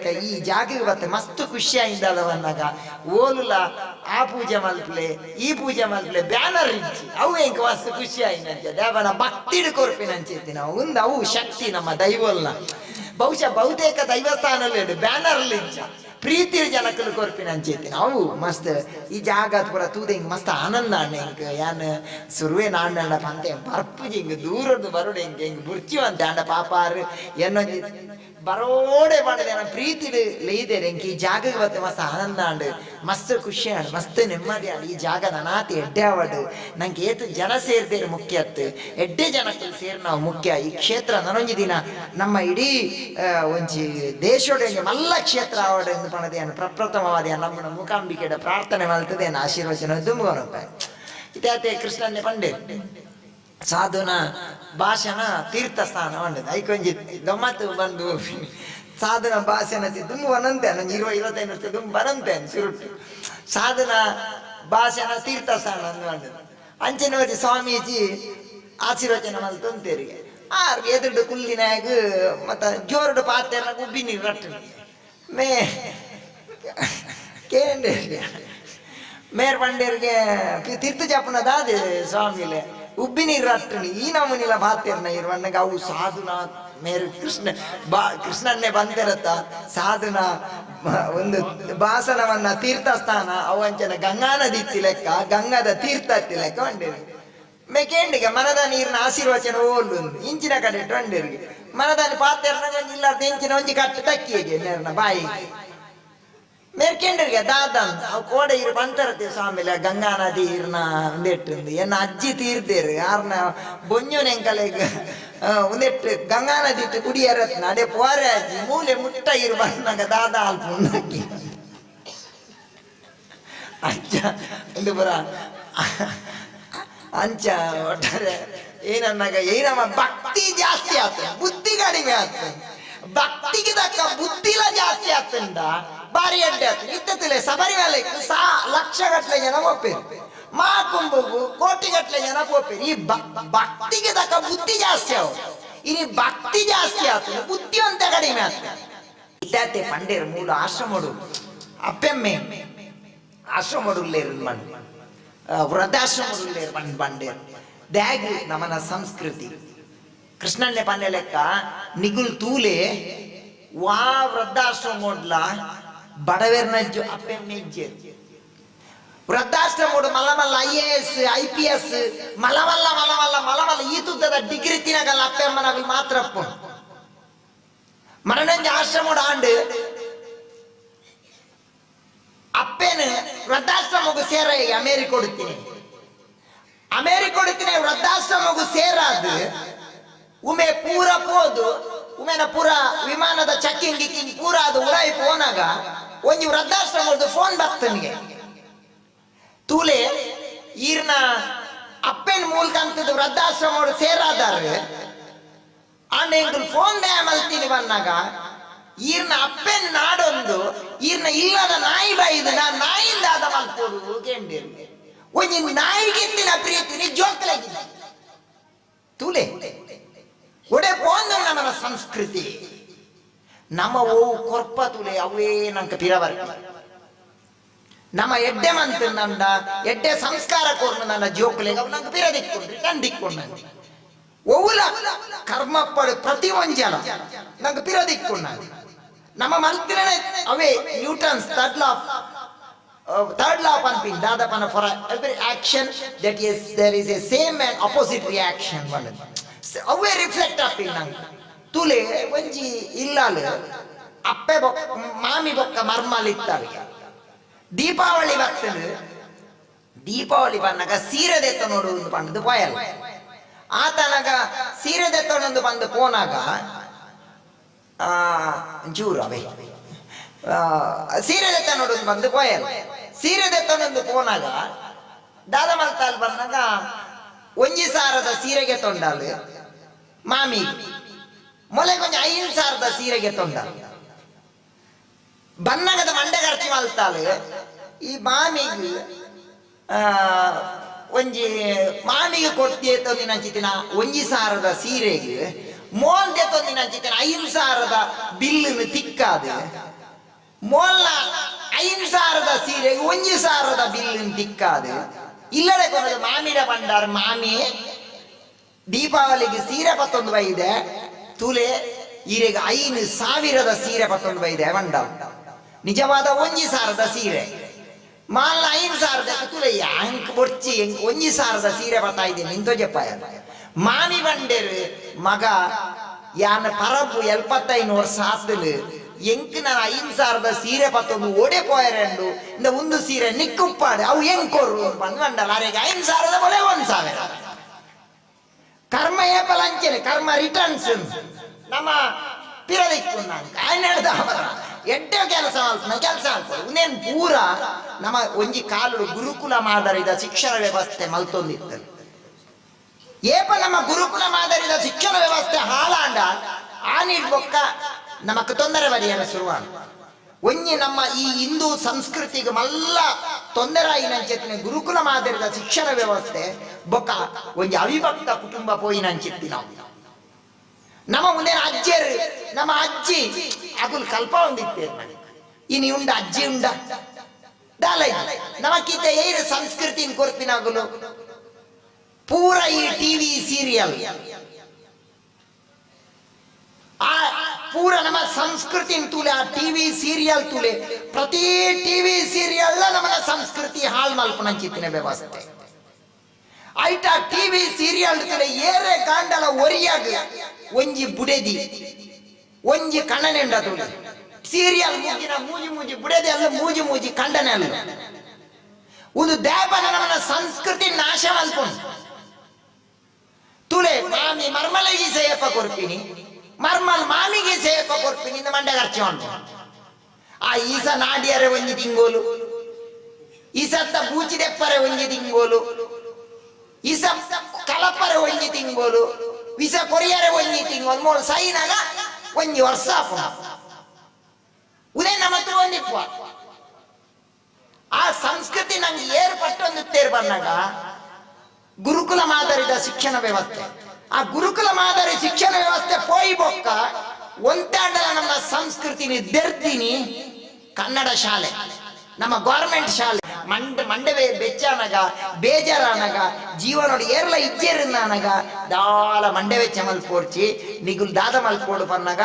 ಈ ಜಾಗ ಬತ್ತೆ ಮಸ್ತ್ ಖುಷಿ ಅದವನ್ನಾಗ ಓಲುಲ, ಆ ಪೂಜೆ ಮಲ್ಪಲೆ, ಈ ಪೂಜೆ ಮಲ್ಪಲೆ ಬ್ಯಾನರ್ ಇಂಚಿ ಅವು ಎಂಕ ಮಸ್ತ್ ಖುಷಿ ದೇವನ ದೇವನ ಭಕ್ತಿಡ್ ಅಂಚಿತ್ತಿ ನಾವು. ಒಂದು ಅವು ಶಕ್ತಿ ನಮ್ಮ ದೈವಲ್ನ. ಬಹುಶಃ ಬಹುತೇಕ ದೈವಸ್ಥಾನದಲ್ಲಿ ಬ್ಯಾನರ್ ಇಂಚ ಪ್ರೀತಿ ಜನಕಲು ಕೊರ್ಪಿನಂಚೈತಿ ಅವು ಮಸ್ತ್, ಈ ಜಾಗ ಪುರ ತೂದೆ ಹಿಂಗೆ ಮಸ್ತ್ ಆನಂದ ಅಣ್ಣ ಹಿಂಗೆ. ಯಾನ್ ಸುರುವೆ ನಾಣ್ಣ ಅಂತ ಬರ್ಪುಜಿ ಹಿಂಗೆ ದೂರದ್ದು ಬರೋಡು ಹಿಂಗೆ ಬುರ್ಚಿ ಬುರ್ಚಿವಂತೆ ಅಂಡ ಪಾಪಾರು. ಎನ್ನೊಂಜಿ ಬರೋಡೆ ಮಾಡಿದೆ ನಾನು ಪ್ರೀತಿ ಲೈದೇರಿ ಹಿಂಗೆ ಈ ಜಾಗ ಬತ್ತೆ ಮಸ್ತ್ ಆನಂದ ಅಂಡ್ ಮಸ್ತ್ ಖುಷಿ ಅಂಡ್ ಮಸ್ತ್ ನೆಮ್ಮದಿ ಅಂಡ್ ಈ ಜಾಗ ನನಾತಿ ಎಡ್ಡೆ ಆವಡ್ ನಂಗೆ ಏತು ಜನ ಸೇರ್ದೇರು ಮುಖ್ಯ ಅತ್ತು. ಎಡ್ಡೆ ಜನಕ್ಕೆ ಸೇರಿ ನಾವು ಮುಖ್ಯ. ಈ ಕ್ಷೇತ್ರ ನನೊಂಜಿ ದಿನ ನಮ್ಮ ಇಡೀ ಒಂಜಿ ದೇಶೋಡೆ ಮಲ್ಲ ಕ್ಷೇತ್ರ ಆವಡ್ ಪ್ರಣದೇನ ಪ್ರಪ್ರಥಮವಾದ ನಮ್ಮನ ಮುಖಾಂಬಿಕೆಯ ಪ್ರಾರ್ಥನೆ ಮಲ್ತದೇನ ಆಶೀರ್ವಚನ ದುಮ್ಮಗನೊಪ್ಪ ಇತ್ಯಾತಿ ಕೃಷ್ಣನ್ನೇ ಪಂಡೆ ಸಾಧುನ ಭಾಷಣ, ತೀರ್ಥಸ್ಥಾನ ಮಾಡಿದೆ. ಐಕೊಂಜಿ ಗಮ್ಮತ್ತು ಬಂದು ಸಾಧನ ಭಾಷಣ ತುಂಬ ಬರಂತೆ ಇರುವ ಇರುವತ್ತೈದು ವರ್ಷ ತುಂಬ ಬರಂತೆ ಸುರುಟ್ಟು. ಸಾಧನ ಭಾಷಣ, ತೀರ್ಥಸ್ಥಾನ ಅಂದು ಅಂಚಿನ ವರ್ಷ ಸ್ವಾಮೀಜಿ ಆಶೀರ್ವಚನ ಮಲ್ತಂತೇರಿಗೆ ಆರ್ ಎದುರು ಕುಲ್ಲಿನಾಗ ಮತ ಜೋರುಡು ಪಾತ್ರೆ ನೀರು ರಟ್ಟನಿಗೆ ಮೇ ಕೇಂದ್ರ ಮೇರ್ ಪಂಡೇರ್ಗೆ ತೀರ್ಥ ಜಾಪನ ದಾದೆ ಸ್ವಾಮಿಲೆ ಉಬ್ಬಿ ನೀರು ರಟ್ಟಣಿ ಈ ನಮೂನಿಲ ಬಾತಿರ್ನ ಇರುವಣ್ಣಗೆ ಅವು ಸಾಧುನ ಮೇರು ಕೃಷ್ಣ, ಬಾ, ಕೃಷ್ಣನ್ನೇ ಬಂದಿರತ್ತ. ಸಾಧುನ ಒಂದು ಭಾಸನವನ್ನ ತೀರ್ಥಸ್ಥಾನ, ಅವಂಚನ ಗಂಗಾ ನದಿ ತಿಲೆಕ್ಕ ಲೆಕ್ಕ ಗಂಗಾದ ತೀರ್ಥ ತಿಲೆಕ್ಕ ಲೆಕ್ಕ ಬಂಡೇರಿ ಮೆಕೇಂಡಿಗೆ ಮನದ ನೀರಿನ ಆಶೀರ್ವಚನ ಓಲು ಇಂಚಿನ ಕಡೆ ಟೊಂಡೇರಿಗೆ ಮನದಲ್ಲಿ ಪಾತ್ರ ಇಲ್ಲಾರ್ದ ಇಂಚಿನ ಒಂಜಿ ಕಟ್ಟು ತಕ್ಕಿಗೆ ನೇರ್ನ ಬಾಯಿಗೆ. ಮೇರ್ಕೆಂಡರಿಗೆ ದಾದ ಅಂತ ಅವು ಕೋಡೆ ಇರು ಬಂತರತೆ ಸ್ವಾಮಿಲ ಗಂಗಾ ನದಿ ಇರ್ನ ಒಂದೆಟ್ಟು ಎನ್ನ ಅಜ್ಜಿ ತೀರ್ದೇರು ಯಾರನ್ನ ಬೊಂಜುನೆಂಕಲೆಗ್ ಒಂದೆಟ್ಟು, ಗಂಗಾ ನದಿ ಇಟ್ಟು ಕುಡಿಯರತ್ನ ಅದೇ ಪೋರೆ ಅಜ್ಜಿ, ಮೂಲೆ ಮುಟ್ಟ ಇರು ಬಂದಾಗ ದಾದ ಅಲ್ಪ ಉಂಡಾಕಿ ಅಜ್ಜ ಒಂದು ಬರ ಅಂಚ ಒಟ್ಟಾರೆ ಏನನ್ನಾಗ, ಏನಮ್ಮ, ಭಕ್ತಿ ಜಾಸ್ತಿ ಆತ ಬುದ್ಧಿ ಕಡಿಮೆ ಆತ ಭಕ್ತಿಗೆ ತಕ್ಕ ಬುದ್ಧಿಲ ಜಾಸ್ತಿ ಆತಂಡ ಬಾರಿ ಅಡ್ಡೆ ಆಯ್ತು ಇದ್ದತಿಲೆ ಶಬರಿಮಲೆಗೆ ಸಾ ಲಕ್ಷ ಗಟ್ಟಲೆ ಜನ ಹೋಗ್ಬೇರು ಮಾ ಕುಂಭಗೂ ಕೋಟಿ ಗಟ್ಟಲೆ ಜನ ಹೋಗ್ಬೇರು ಈ ಭಕ್- ಭಕ್ತಿಗೆ ತಕ್ಕ ಬುದ್ಧಿ ಜಾಸ್ತಿ ಅವು ಇನಿ ಭಕ್ತಿ ಜಾಸ್ತಿ ಆಯ್ತು ಬುದ್ಧಿ ಅಂತ ಕಡಿಮೆ ಆಯ್ತು ಇದ್ದಾತೆ ಪಂಡೇರು ಮೂಲ ಆಶ್ರಮಡು ಅಪ್ಪೆಮ್ಮೆ ಆಶ್ರಮಡುಲ್ಲೇರು ಮಣ್ಣು. ವೃದ್ಧಾಶ್ರಮಡುಲ್ಲೇರು ಮಣ್ಣು ಬಂಡೇರು ದ್ಯಾಗ್ ನಮನ ಸಂಸ್ಕೃತಿ. ಕೃಷ್ಣನ್ನೇ ಪಂಡೆ ಲೆಕ್ಕ, ನಿಗುಲ್ ತೂಲೆ, ವಾ ವೃದ್ಧಾಶ್ರಮೋಡ್ಲ ಬಡವೆರ್ನಜ್ಜು ಅಪ್ಪೆಮ್ಮೆಜ್ಜೆ ವೃದ್ಧಾಶ್ರಮೋಡು ಮಲ್ಲಮಲ್ಲ I A S I P S ಮಲಮಲ್ಲ ಮಲಮಲ್ಲ ಮಲಮಲ್ಲ ಈ ತುದ್ದದ ಡಿಗ್ರಿ ತಿನಗಲ್ಲ ಅಪ್ಪೆಮ್ಮನಗಳು ಮಾತ್ರ ಮರಣಂಜ ಆಶ್ರಮೋಡು ಆಂಡು ಅಪ್ಪೇನು ವೃದ್ಧಾಶ್ರಮಗೂ ಸೇರ ಈಗ ಅಮೇರಿ ಕೊಡುತ್ತೀನಿ ಅಮೇರಿ ಕೊಡುತ್ತೀನಿ ವೃದ್ಧಾಶ್ರಮಗೂ ಸೇರಾದು ಉಮೆ ಪೂರ ಪೋದು ಉಮೆನ ಪೂರ ವಿಮಾನದ ಚಕ್ಕಿಂಗ್ ಗಿಕ್ಕಿಂಗ್ ಪೂರ ಅದು ಉಡಾಯಿ ಪೋನಾಗ ಒಂಜಿ ವೃದ್ಧಾಶ್ರಮದ ಫೋನ್ ಬರ್ತನಿಗೆ ತೂಲೆ, ಈರ್ನ ಅಪ್ಪೆನ್ ಮೂಲಕ ಅಂತದ ವೃದ್ಧಾಶ್ರಮ ಸೇರಾದಾರೆ ಆಂಡ ಫೋನ್ ಡ್ಯಾ ಮಲ್ತೀನಿ ಬಂದಾಗ, ಈರ್ನ ಅಪ್ಪೆನ್ ನಾಡೊಂದು, ಈರ್ನ ಇಲ್ಲದ ನಾಯಿ ಬೈದು ನಾನು ನಾಯಿಂದ ಆದ ಮಲ್ತೋದು ಕೆಂಡಿರು ಒಂಜಿ ನಾಯಿಗಿತ್ತಿನ ಪ್ರೀತಿ ನಿಜೋಕ್ಲಾಗಿದೆ ತೂಲೆ, ಒಡೆ ಪೋಂದು ನಮ್ಮ ಸಂಸ್ಕೃತಿ. ನಮ್ಮ ಓ ಕೊರ್ಪ ತುಲೆ ಅವೇ ನಂಕ ಪಿರವರ್ ನಮ್ಮ ಎಡ್ಡೆ ಮಂತ್ ನಂಡ ಎಡ್ಡೆ ಸಂಸ್ಕಾರ ಕೊರ್ನು ನನ್ನ ಜೋಕ್ಲೆಗೆ ಅವು ನಂಗೆ ಪಿರ ದಿಕ್ಕೊಂಡ್ರಿ ನನ್ ದಿಕ್ಕೊಂಡ ಒವುಲ ಕರ್ಮ ಪಡು ಪ್ರತಿ ಒಂಜಲ ನಂಗೆ ಪಿರ ದಿಕ್ಕೊಂಡ ನಮ್ಮ ಮಲ್ತಿನೇ ಅವೇ Newton's third law third law ಪನ್ಪಿನ್ ದಾದಪನ for action that is there is a same and opposite reaction away reflect ಆಪಿ ನಂಗೆ. ತುಲೆ ಒಂಜಿ ಇಲ್ಲಾಲು ಅಪ್ಪೆ ಬೊಕ್ಕ ಮಾಮಿ ಬೊಕ್ಕ ಮರ್ಮಲಿತ್ತಾವೆ ದೀಪಾವಳಿ ಬರ್ತದೆ. ದೀಪಾವಳಿ ಬಂದಾಗ ಸೀರೆ ದೆತ್ತ ನೋಡುವುದು ಪಂಡದು ಪೋಯಲ್ಲ ಆತನಗ ಸೀರೆ ದೆತ್ತೊಂದು ಬಂದು ಪೋನಾಗ ಆ ಜೂರು ಅವೇ ಆ, ಸೀರೆ ದೆತ್ತ ನೋಡುದು ಬಂದು ಪೋಯಲ್ಲ ಸೀರೆ ದೆತ್ತೊಂದು ಪೋನಾಗ ದಾದ ಮಲ್ತಾಲ್ ಬಂದಾಗ ಒಂಜಿ ಸಾರದ ಸೀರೆಗೆ ತೊಂಡಾಲು ಮಾಮಿ. ಮೊಲೆ ಕೊಂಚ ಐದು ಸಾರದ ಸೀರೆಗೆ ತೊಂದ. ಬನ್ನಗದ ಮಂಡೆ ಖರ್ಚು ಮಲ್ತಾಳು. ಈ ಮಾಮಿಗೆ ಒಂಜಿ ಮಾಮಿಗೆ ಕೊಡ್ತಿಯ ತಂದಿನ ಚಿತಿನ ಒಂಜಿ ಸಾರದ ಸೀರೆಗೆ ಮೋಲ್ ದೆತ್ತೊಂದಿನ ಅಂಚಿತ್ತೇನೆ ಐದು ಸಾವಿರದ ಬಿಲ್ಲನ್ನು ತಿಕ್ಕಾದು. ಮೋಲ್ನ ಐದು ಸಾವಿರದ ಸೀರೆಗೆ ಒಂಜಿ ಸಾವಿರದ ಬಿಲ್ಲನ್ನು ತಿಕ್ಕಾದು. ಇಲ್ಲದೆ ಕೊನದು ಮಾಮಿಡ ಬಂಡಾರ ಮಾಮಿ ದೀಪಾವಳಿಗೆ ಸೀರೆ ಪತ್ತೊಂದು ಬೈದೆ ತುಲೆ ಈರೆಗೆ ಐದು ಸಾವಿರದ ಸೀರೆ ಪತ್ತೊಂದು ಬೈದೆ ಬಂಡ ನಿಜವಾದ ಒಂಜಿ ಸಾರದ ಸೀರೆ. ಮಾಲ್ ಐದು ಸಾವಿರದ ತುಲೆ ಅಂಕ್ ಬೊಚ್ಚಿ ಒಂಜಿ ಸಾರದ ಸೀರೆ ಬರ್ತಾ ಇದ್ದೀನಿ, ನಿಂತೋ ಜಪ್ಪಾಯ. ಮಾಮಿ ಬಂಡೇರು, ಮಗ ಯಾನ ಪರಬು ಎಲ್ಪತ್ತೈನು ವರ್ಷ ಆತಲು ಎಂಕ್ ನಾನು ಐದು ಸಾವಿರದ ಸೀರೆ ಪತ್ತೊಂದು ಓಡೆ ಪೋಯರೆಂಡು ಇಂದ ಒಂದು ಸೀರೆ ನಿಕ್ಕುಪ್ಪಾಡು, ಅವು ಹೆಂಗ್ ಕೊರು ಬಂದ್ ಬಂಡಲ್ಲ ಅರೆಗೆ ಐದು ಸಾವಿರದ ಬಲೆ ಒಂದ್ ಸಾವಿರ. ಕರ್ಮ ಏಪಲ ಅಂಚನೆ ಕರ್ಮ ರಿಟರ್ನ್ಸ್ ನಮ್ಮ ಪಿರದಿಕ್ಕು ಆಯ್ನ ಹೇಳ್ದ ಕೆಲಸ ಕೆಲಸ ಮಾಡ್ತಾರೆ ಉಂದೇನು ಪೂರ ನಮ್ಮ ಒಂಜಿ ಕಾಲು ಗುರುಕುಲ ಮಾದರಿದ ಶಿಕ್ಷಣ ವ್ಯವಸ್ಥೆ ಮಲ್ತೊಂದಿತ್ತು. ಏಪ ನಮ್ಮ ಗುರುಕುಲ ಮಾದರಿದ ಶಿಕ್ಷಣ ವ್ಯವಸ್ಥೆ ಹಾಳಾಂಡ, ಆ ಬೊಕ್ಕ ನಮಕ್ ತೊಂದರೆ ಬರೆಯನ ಶುರುವಾಣ ಒಂಜಿ ನಮ್ಮ ಈ ಹಿಂದೂ ಸಂಸ್ಕೃತಿಗೆ ಮಲ್ಲ ತೊಂದರೆ ಗುರುಕುಲ ಮಾದರಿದ ಶಿಕ್ಷಣ ವ್ಯವಸ್ಥೆ, ಬೊಕ ಒಂಜಿ ಅವಿಭಕ್ತ ಕುಟುಂಬ ಪೋಯಿನಂಚಿತ್ತಿ ನಾವು. ನಮ್ಮ ಮುಂದೆ ಅಜ್ಜರು, ನಮ್ಮ ಅಜ್ಜಿ ಅಗುಲ್ ಕಲ್ಪ ಒಂದಿತ್ತೆ ಇನಿ ಉಂಡ, ಅಜ್ಜಿ ಉಂಡ. ದಾಲ ನಮಕ್ಕಿಂತ ಏನು ಸಂಸ್ಕೃತಿ ಕೊರ್ಪಿನಾಗಲು ಪೂರ ಈ ಟಿವಿ ಸೀರಿಯಲ್. ಆ ಪೂರ ನಮ್ಮ ಸಂಸ್ಕೃತಿ ತುಲೆ, ಆ ಟಿವಿ ಸೀರಿಯಲ್ ತುಲೆ. ಪ್ರತಿ ಟಿವಿ ಸೀರಿಯಲ್ ನಮ್ಮ ಸಂಸ್ಕೃತಿ ಹಾಳು ಮಲ್ಪನಂಚಿತ್ತಿನ ವ್ಯವಸ್ಥೆ. ಐಟ ಟಿವಿ ಸೀರಿಯಲ್ ತುಲೆ ಏರೆ ಕಾಂಡಲ ಒರಿಯಾಗ ಒಂಜಿ ಬುಡೆದಿ, ಒಂಜಿ ಕಣ್ಣನೆಂಡ ತುಲೆ. ಸೀರಿಯಲ್ ಮುಗಿನ ಮೂಜಿ ಮೂಜಿ ಬುಡೆದಿ ಅಲ್ಲ, ಮೂಜಿ ಮೂಜಿ ಕಂಡನೆ ಅಲ್ಲ. ಒಂದು ದೇಪನ ನಮ್ಮನ ಸಂಸ್ಕೃತಿ ನಾಶ ಮಲ್ಪುಂಡು ತುಳೆ ಮಾಮಿ ಮರ್ಮಲಗಿ ಸೇಯಪ್ಪ ಕೊರ್ಪಿನಿ. ಮರ್ಮಲ್ ಮಾಮಿಗೆ ಸೇಫ ಕೊರ್ಪಿನಿ ಮಂಡ್ಯ ಮಂಡೆ ಖರ್ಚು ಉಂಟು. ಆ ಈಸ ನಾಡಿಯರೆ ಒಂಜಿ ತಿಂಗೋಲು. ಈಸತ್ತ ಬೂಚಿದೆಪ್ಪರೆ ಒಂಜಿ ತಿಂಗೋಲು. ಈಸ ಕಲಪರೆ ಒಂಜಿ ತಿಂಗೋಲು. ವಿಸ ಕೊರಿಯರೆ ಒಂಜಿ ತಿಂಗೋಲು. ಮೂರು ಸೈನಾಗ ಒಂಜಿ ವರ್ಷ ಉದಯ ಉದೇ ನಮ್ಮ ಹತ್ರ ಒಂದಿಪ್ಪ ಆ ಸಂಸ್ಕೃತಿ ನಂಗೆ ಏರ್ಪಟ್ಟು ಒಂದು ತೇರು ಬಂದಾಗ ಗುರುಕುಲ ಮಾದರಿದ ಶಿಕ್ಷಣ ವ್ಯವಸ್ಥೆ. ಆ ಗುರುಕುಲ ಮಾದರಿ ಶಿಕ್ಷಣ ವ್ಯವಸ್ಥೆ ಪೋಯಿ ಬೊಕ್ಕ ಒಂತಾಂಡಲ ನಮ್ಮ ಸಂಸ್ಕೃತಿನಿ ದೆರ್ದಿನಿ ಕನ್ನಡ ಶಾಲೆ, ನಮ್ಮ ಗೌರ್ಮೆಂಟ್ ಶಾಲೆ. ಮಂಡ ಮಂಡವೆ ಬೆಚ್ಚಾನಗ, ಬೇಜಾರನಗ, ಜೀವನೋಡು ಏರ್ಲ ಇಜ್ಜೇರಿನಾನಗ ದಾಲ ಮಂಡವೆ ಚಮಲ್ ಪೋರ್ಚಿ ನಿಗುಲ್ ದಾದ ಮಲ್ಪೋಡು ಪನ್ನಗ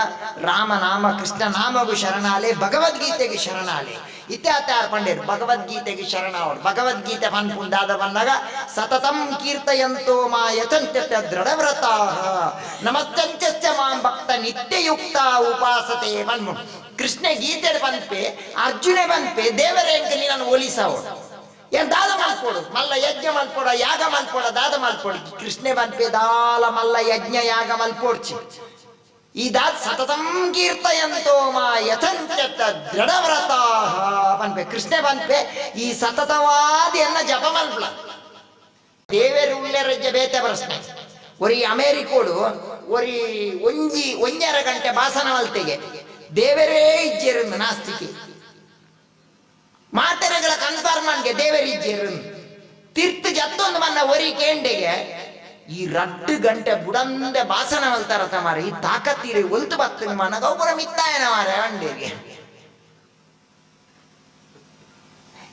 ರಾಮ ನಾಮ, ಕೃಷ್ಣ ನಾಮಗು ಶರಣಾಲೆ, ಭಗವದ್ಗೀತೆಗೆ ಶರಣಾಲೆ. ಇತ್ಯಾತ ಪಂಡೇರು, ಭಗವದ್ಗೀತೆಗೆ ಶರಣಾವಡು ಭಗವದ್ಗೀತೆ ಪನ್ಪುಂಡಾದ ಬಂದಾಗ ಸತತಂ ಕೀರ್ತಯಂತೋ ಮಾ ಯಥಂತ್ಯತ ದೃಢವ್ರತ ನಮಸ್ತಂತ್ಯಸ್ಯ ಮಾಂ ಭಕ್ತ ನಿತ್ಯಯುಕ್ತ ಉಪಾಸತೆ ಮನ್ಮು ಕೃಷ್ಣ ಗೀತೆ ಬಂದ್ಪೆ ಅರ್ಜುನೆ ಬಂದ್ಪೆ ದೇವರೇ ಎಂಕಲಿ ನಾನು ಹೋಲಿಸವಡು ಏನ್ ದಾದ ಮಾಡ್ಕೊಡು. ಮಲ್ಲ ಯಜ್ಞ ಮಲ್ಪೋಡ ಯಾಗ ಮಲ್ಪೋಡ ದಾದ ಮಲ್ಪೋಡು ಕೃಷ್ಣ ಬಂದ್ಪೆ ದಾಲ ಮಲ್ಲ ಯಜ್ಞ, ಯಾಗ ಮಲ್ಪೋಡ್ಚಿ ಈ ದಾದ ಸತತಂ ಕೀರ್ತಯಂತೋ ಮಾ ಯಥಂತ್ಯತ ದೃಢವ್ರತ ಬಂದ್ಪೆ. ಕೃಷ್ಣ ಬಂದ್ಪೆ ಈ ಸತತವಾದ ಎನ್ನ ಜಪ ಮಲ್ಪಲ. ದೇವೇರು ಉಳ್ಳೆರಜ್ಜ ಬೇತೆ ಪ್ರಶ್ನೆ ಒರಿ ಅಮೇರಿಕೋಡು, ಒರಿ ಒಂಜಿ ಒಂಜರ ಗಂಟೆ ಭಾಷಣ ಮಲ್ತೆಗೆ. ದೇವರೇ ಇಜ್ಜೆರುಂದು ನಾಸ್ತಿಕೆ. ಮಾತೆರೆಗಳ ಕನ್ಫರ್ಮ್ ಅನ್ಗೆ ದೇವರಿ ಇಜ್ಜೆರುಂದು ತಿರ್ತು ಜತ್ತೊಂದು ಮನ್ನ ಒರಿ ಕೇಂಡೆಗೆ ಈ ರಡ್ಡು ಗಂಟೆ ಬುಡಂದೆ ಭಾಷಣ ಹೊಲ್ತಾರ ತಮಾರ, ಈ ತಾಕತ್ತೀರಿ ಒಲ್ತು ಬತ್ತ ಮನ ಗೌಪುರ ಮಿತ್ತಾಯನ ಮಾರ ಅಂಡಿಗೆ.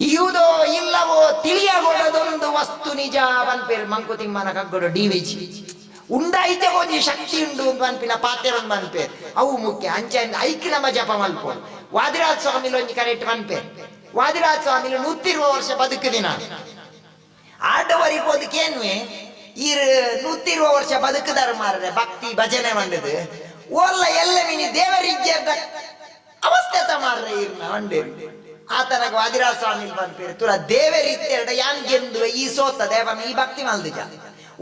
ಇಹುದೋ ಇಲ್ಲವೋ ತಿಳಿಯಗೊಡದೊಂದು ವಸ್ತು ನಿಜ ಬನ್ಪೇರು ಮಂಕುತಿಮ್ಮನ ಕಗ್ಗಡು ಡಿ ವಿಜಿ ಐತೆ ಒಂಜಿ ಶಕ್ತಿ ಉಂಡು ಬನ್ಪಿನ ಪಾತ್ರ ಬನ್ಪೇರು ಅವು ಮುಖ್ಯ, ಅಂಚೆ ಐಕ್ಯ ನಮ್ಮ ಜಪ ಮಲ್ಪ ವಾದಿರಾಜ ಸ್ವಾಮಿ ಕರೆಕ್ಟ್ ಬನ್ಪೇರು ವಾದಿರಾಜ ಸ್ವಾಮಿ ನೂತ್ತಿರುವ ವರ್ಷ ಬದುಕುದಿನ ಆಟವರಿಗೆ ಹೋದಕ್ಕೇನ್ವೆ ಈ ನೂತ್ತಿರುವ ವರ್ಷ ಬದುಕದಾರ ಮಾರ್ರೆ, ಭಕ್ತಿ ಭಜನೆ ಮಂಡದು. ಓಲ್ಲ ಎಲ್ಲ ಮಿನಿ ದೇವರಿಗೆ ಅವಸ್ಥೆ ಮಾರ್ರೆ, ಇರ್ನ ಮಂಡೆ. ಆತನಗ ವಾದಿರಾಜ ಸ್ವಾಮಿ ಬಂದ್ಪೇರು ತುರ ದೇವರಿತ್ತೆರಡ ಯಾನ್ ಗೆಂದು ಈ ಸೋತ ದೇವನ ಈ ಭಕ್ತಿ ಮಲ್ದಿಜ.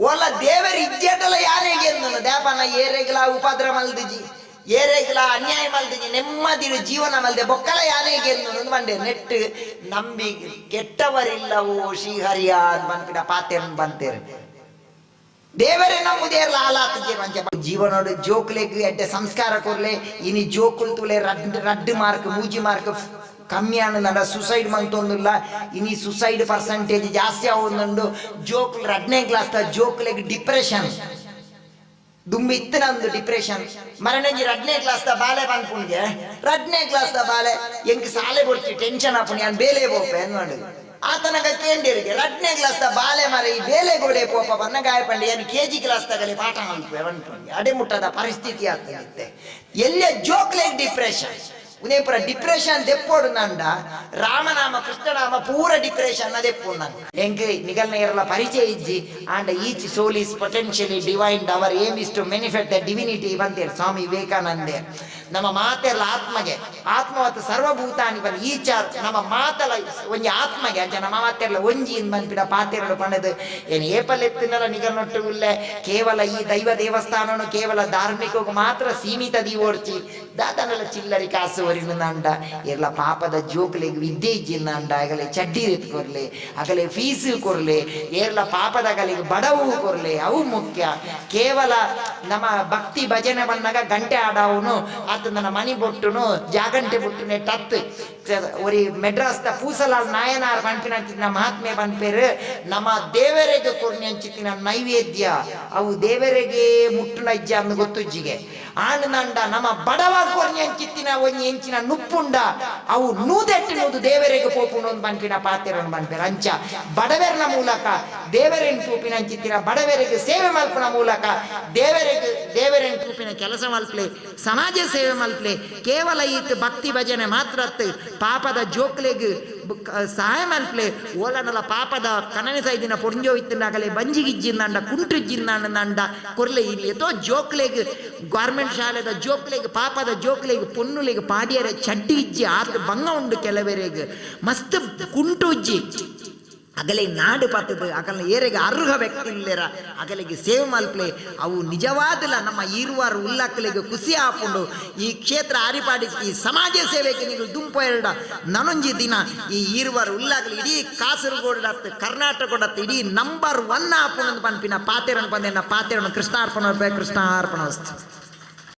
ಓಲ್ಲ ದೇವರಿಜ್ಜೆಟಲ ಯಾರೇ ಗೆಂದು ದೇವನ ಏರೆಗಲ ಉಪದ್ರ ಮಲ್ದಿಜಿ. ಏರೆಗ್ಲ ಅನ್ಯಾಯ ಮಲ್ದಿಜಿ ನೆಮ್ಮದಿರು, ಜೀವನ ಮಲ್ದೆ, ಬೊಕ್ಕಲ ಯಾನೇ ಗೆಂದು ಮಂಡೆ, ನೆಟ್ಟು, ನಂಬಿ ಕೆಟ್ಟವರಿಲ್ಲವೋ ಶ್ರೀಹರಿಯ ಬಂದ್ಪಿನ ಪಾತೆ ಬಂತೇರು. ದೇವರೇ ನಮ್ಮದೇರ್ಲ ಆಲಾತಿಗೆ ಮಂಚ ಜೀವನೋಡು ಜೋಕ್ಲೆಗ್ ಎಡ್ಡೆ ಸಂಸ್ಕಾರ ಕೊರ್ಲೆ, ಇನಿ ಜೋಕುಲ್ ತುಲೆ ರಡ್ ರಡ್ ಮಾರ್ಕ್, ಮೂಜಿ ಮಾರ್ಕ್ ಕಮ್ಮಿ ಅನ್ನದ ಸುಸೈಡ್ ಮಂತೊಂದುಲ್ಲ ಇನಿ ಸುಸೈಡ್ ಪರ್ಸೆಂಟೇಜ್ ಜಾಸ್ತಿ ಆವೊಂದುಂಡು ಜೋಕ್ಲು ರಡ್ನೇ ಕ್ಲಾಸ್ ಜೋಕ್ಲೆಗ್ ಡಿಪ್ರೆಷನ್. ದುಂಬಿ ಇತ್ತು ನಂದು ಡಿಪ್ರೆಷನ್ ಮರಣಂಜಿ ರಡ್ನೇ ಕ್ಲಾಸ್ ದ ಬಾಲೆ ಪನ್ಪುಣ್ಗೆ ರಡ್ನೇ ಕ್ಲಾಸ್ ದ ಬಾಲೆ ಎಂಕ್ ಸಾಲೆ ಕೊಡ್ತಿ ಟೆನ್ಷನ್ ಆಪುಣಿ ನಾನು ಬೇಲೆ ಪೋಪೆ ಅಂದ್ಕೊಂಡು ಆತನಗ ಕೇಂದ್ರಿಗೆ ರಡ್ನೇ ಕ್ಲಾಸ್ ದ ಬಾಲೆ ಮರ ಈ ಬೇಲೆ ಗೋಡೆ ಪೋಪ ಬನ್ನ ಗಾಯಪಂಡಿ ಏನು ಕೆ ಜಿ ಕ್ಲಾಸ್ ತಗಲಿ ಪಾಠ ಅಡೆ ಅಡೆಮುಟ್ಟದ ಪರಿಸ್ಥಿತಿ ಆಗ್ತದೆ ಎಲ್ಲೇ ಜೋಕ್ಲೇಕ್ ಡಿಪ್ರೆಷನ್ ಉದೇ ಪೂರ ಡಿಪ್ರೆಷನ್ ದೆಪ್ಪೋಡು ನಂಡ ರಾಮನಾಮ, ಕೃಷ್ಣನಾಮ ಪೂರ ಡಿಪ್ರೆಷನ್ ದೆಪ್ಪೋಡು ನಂಡ ಎಂಕ್ ನಿಗಲ್ನ ಇರಲ್ಲ ಪರಿಚಯ ಇಜ್ಜಿ, and each soul is potentially divine our aim is to manifest the divinity ಬಂದೇರ್ Swami ವಿವೇಕಾನಂದೇ. ನಮ್ಮ ಮಾತೆಲ್ಲ ಆತ್ಮಗೆ, ಆತ್ಮವತ್ತು ಸರ್ವಭೂತಾನಿ ಬಂದು ಈಚ ನಮ್ಮ ಮಾತಲ ಒಂಜಿ ಆತ್ಮಗೆ, ಅಂಚ ನಮ್ಮ ಮಾತೆಲ್ಲ ಒಂಜಿ ಇಂದ್ ಬಂದ್ಬಿಡ ಪಾತೆರಡು ಪಣದು ಏನು ಏಪಲ್ ಎತ್ತಿನಲ್ಲ ನಿಗಲ್ನೊಟ್ಟು ಉಲ್ಲೆ, ಕೇವಲ ಈ ದೈವ ದೇವಸ್ಥಾನನು ಕೇವಲ ಧಾರ್ಮಿಕ ಮಾತ್ರ ಸೀಮಿತ ದೀವೋರ್ಚಿ, ದಾದನೆಲ್ಲ ಚಿಲ್ಲರಿ ಕಾಸು ವರಿನ ನಂಡ, ಎಲ್ಲ ಪಾಪದ ಜೋಕ್ಲೆಗ್ ವಿದ್ಯೆ ಇಜ್ಜಿನ ಅಂಡ ಆಗಲೇ ಚಡ್ಡಿ ರೀತಿ ಕೊರ್ಲೆ ಆಗಲೇ ಫೀಸ್ ಕೊರ್ಲೆ, ಏರ್ಲ ಪಾಪದ ಗಲಿಗೆ ಬಡವು ಕೊರ್ಲೆ, ಅವು ಮುಖ್ಯ. ಕೇವಲ ನಮ್ಮ ಭಕ್ತಿ ಭಜನೆ ಬಂದಾಗ ಗಂಟೆ ಆಡವನು ಆತ ನನ್ನ ಮನಿ ಬೊಟ್ಟುನು, ಜಾಗಂಟೆ ಬೊಟ್ಟುನೆ ಟತ್ ಒರಿ ಮೆಡ್ರಾಸ್ ದ ಪೂಸಲಾಲ್ ನಾಯನಾರ್ ಪಂಪಿನ ಮಹಾತ್ಮೆ ಪಂಪೇರು ನಮ್ಮ ದೇವರಿಗೆ ಕೊರ್ನಿ ಅಂಚಿತ್ತಿನ ನೈವೇದ್ಯ, ಅವು ದೇವರಿಗೆ ಮುಟ್ಟುನ ಇಜ್ಜ ಅಂದು ಗೊತ್ತುಜ್ಜಿಗೆ. ಆಂಡ್ ನಂಡ ನಮ್ಮ ಬಡವ ಕೊರ್ನಿ ಹಂಚಿತ್ತಿನ ಒಂಜಿ ಎಂಚಿನ ನುಪ್ಪುಂಡ. ಅವು ನೂದೆಟ್ಟಿನೋದು ದೇವರಿಗೆ ಒಂದು ಪಂಪಿನ ಪಾತ್ರೆಯನ್ನು ಬಂಪೆರ ಅಂಚ ಬಡವೆರನ ಮೂಲಕ ದೇವರಿನ ತೂಪಿನ ಅಂಚಿತ್ತಿನ ಬಡವರಿಗೆ ಸೇವೆ ಮಲ್ಪನ ಮೂಲಕ ದೇವರಿಗೆ, ದೇವರಿನ ತೂಪಿನ ಕೆಲಸ ಮಲ್ಪಲೆ, ಸಮಾಜ ಸೇವೆ ಮಲ್ಪಲೆ, ಕೇವಲ ಈತ ಭಕ್ತಿ ಭಜನೆ ಮಾತ್ರ ಪಾಪದ ಜೋಕ್ಲೆಗ್ ಸಹಾಯ ಮಲ್ಪಲೆ ಓಲನಲ ಪಾಪದ ಕನನೆ ಸೈದಿನ ಪೊಂಜೋ ಇತ್ತಿನಾಗಲೇ ಬಂಜಿಗಿಜ್ಜಿಂದಂಡ ಕುಂಟುಜ್ಜಿಂದಂಡ ಕೊರ್ಲೆ ಇಲ್ಲಿ ಎತ್ತೋ ಜೋಕ್ಲೆಗ್, ಗೌರ್ಮೆಂಟ್ ಶಾಲೆದ ಜೋಕ್ಲೆಗ್, ಪಾಪದ ಜೋಕ್ಲೆಗ್, ಪೊನ್ನುಲೆಗ್ ಪಾಡಿಯರ, ಚಡ್ಡಿ ಇಜ್ಜಿ ಆತ ಬಂಗ ಉಂಡು ಕೆಲವೆರೆಗ್. ಮಸ್ತ್ ಕುಂಟು ಉಜ್ಜಿ ಅಗಲೆ ನಾಡು ಪತ್ತದು ಅಗಲ ಏರೆಗೆ ಅರ್ಹ ವ್ಯಕ್ತಿ ಇಲ್ಲೇರ? ಅಗಲಿಗೆ ಸೇವ್ ಮಲ್ಪಲೆ. ಅವು ನಿಜವಾದಲ್ಲ, ನಮ್ಮ ಇರುವಾರು ಉಲ್ಲಕ್ಕಲಿಗೆ ಖುಷಿ ಹಾಕೊಂಡು ಈ ಕ್ಷೇತ್ರ ಆರಿಪಾಡಿ ಈ ಸಮಾಜ ಸೇವೆಗೆ ನೀವು ದುಂಪ ಎರಡ. ನನೊಂಜಿ ದಿನ ಈ ಇರುವಾರು ಉಲ್ಲಾಗಲಿ, ಇಡೀ ಕಾಸರಗೋಡತ್ತ ಕರ್ನಾಟಕದತ್ತ ಇಡೀ ನಂಬರ್ ಒನ್ ಹಾಕೊಂಡು ಪನ್ಪಿನ ಪಾತೆರನ್ ಬಂದೆ ಪಾತೆರನ್ನು ಕೃಷ್ಣಾರ್ಪಣ ಕೃಷ್ಣಾರ್ಪಣ ವಸ್ತು